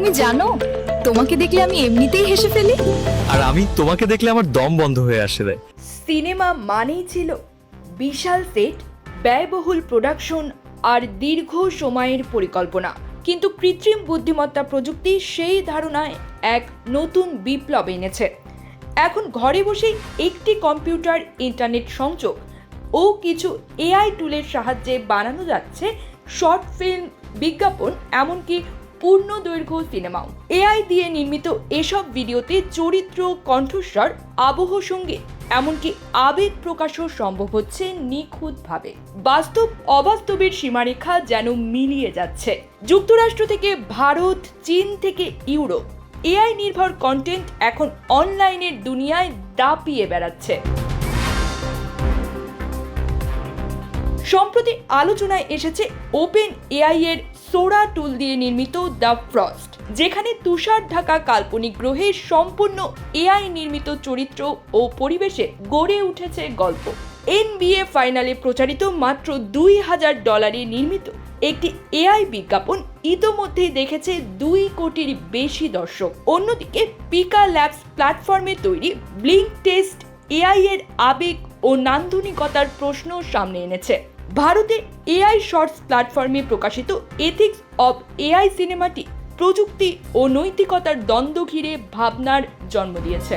তুমি জানো তোমাকে দেখলে আমি এমনিতেই হেসে ফেলি? আর আমি তোমাকে দেখলে আমার দম বন্ধ হয়ে আসে রে সিনেমা মানেই ছিল বিশাল সেট ব্যয়বহুল প্রোডাকশন আর দীর্ঘ সময়ের পরিকল্পনা। কিন্তু কৃত্রিম বুদ্ধিমত্তা প্রযুক্তি সেই ধারণায় এক নতুন বিপ্লব এনেছে। এখন ঘরে বসেই একটি কম্পিউটার ইন্টারনেট সংযোগ ও কিছু এআই টুলের সাহায্যে বানানো যাচ্ছে শর্ট ফিল্ম বিজ্ঞাপন এমনকি পূর্ণ দৈর্ঘ্য সিনেমাও। এআই দিয়ে নির্মিত এসব ভিডিওতে চরিত্র, কণ্ঠস্বর, আবহ সংগীত, এমনকি আবেগ প্রকাশও সম্ভব হচ্ছে নিখুঁতভাবে। বাস্তব, অবাস্তবের সীমারেখা যেন মিলিয়ে যাচ্ছে। যুক্তরাষ্ট্র থেকে ভারত, চীন থেকে ইউরোপ। এআই নির্ভর কন্টেন্ট এখন অনলাইনের দুনিয়ায় দাপিয়ে বেড়াচ্ছে। সম্প্রতি আলোচনায় এসেছে ওপেন এআই এর সোরা টুল দিয়ে নির্মিত দ্য ফ্রস্ট, যেখানে তুষার ঢাকা কাল্পনিক গ্রহে সম্পূর্ণ এআই নির্মিত চরিত্র ও পরিবেশে গড়ে উঠেছে গল্প। এনবিএ ফাইনালে প্রচারিত মাত্র দুই হাজার ডলারে নির্মিত একটি এআই বিজ্ঞাপন ইতোমধ্যেই দেখেছে দুই কোটির বেশি দর্শক। অন্যদিকে পিকা ল্যাবস প্ল্যাটফর্মে তৈরি ব্লিঙ্ক টেস্ট এআই এর আবেগ ও নান্দনিকতার প্রশ্ন সামনে এনেছে। ভারতে এআই শর্টস প্ল্যাটফর্মে প্রকাশিত এথিক্স অব এআই সিনেমাটি প্রযুক্তি ও নৈতিকতার দ্বন্দ্ব ঘিরে ভাবনার জন্ম দিয়েছে।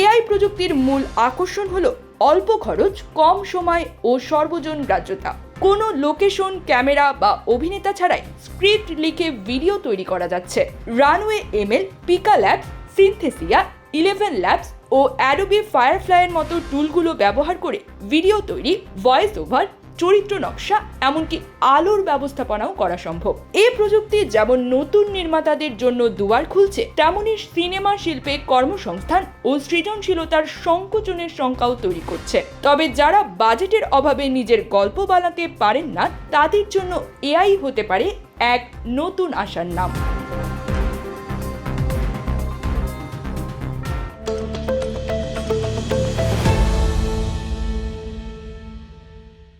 এআই প্রযুক্তির মূল আকর্ষণ হলো অল্প খরচ, কম সময় ও সর্বজন গ্রাহ্যতা। কোনো লোকেশন, ক্যামেরা বা অভিনেতা ছাড়াই স্ক্রিপ্ট লিখে ভিডিও তৈরি করা যাচ্ছে। Runway, ML, Pika Labs Synthesia, ElevenLabs ও অ্যাডোবি ফায়ারফ্লাইয়ের মতো টুলগুলো ব্যবহার করে ভিডিও তৈরি ভয়েস ওভার চরিত্র নকশা, এমনকি আলোর ব্যবস্থাপনাও করা সম্ভব। এই প্রযুক্তি যেমন নতুন নির্মাতাদের জন্য দুয়ার খুলছে তেমনই সিনেমা শিল্পে কর্মসংস্থান ও সৃজনশীলতার সংকোচনের সংখ্যাও তৈরি করছে। তবে যারা বাজেটের অভাবে নিজের গল্প বানাতে পারেন না, তাদের জন্য এআই হতে পারে এক নতুন আশার নাম।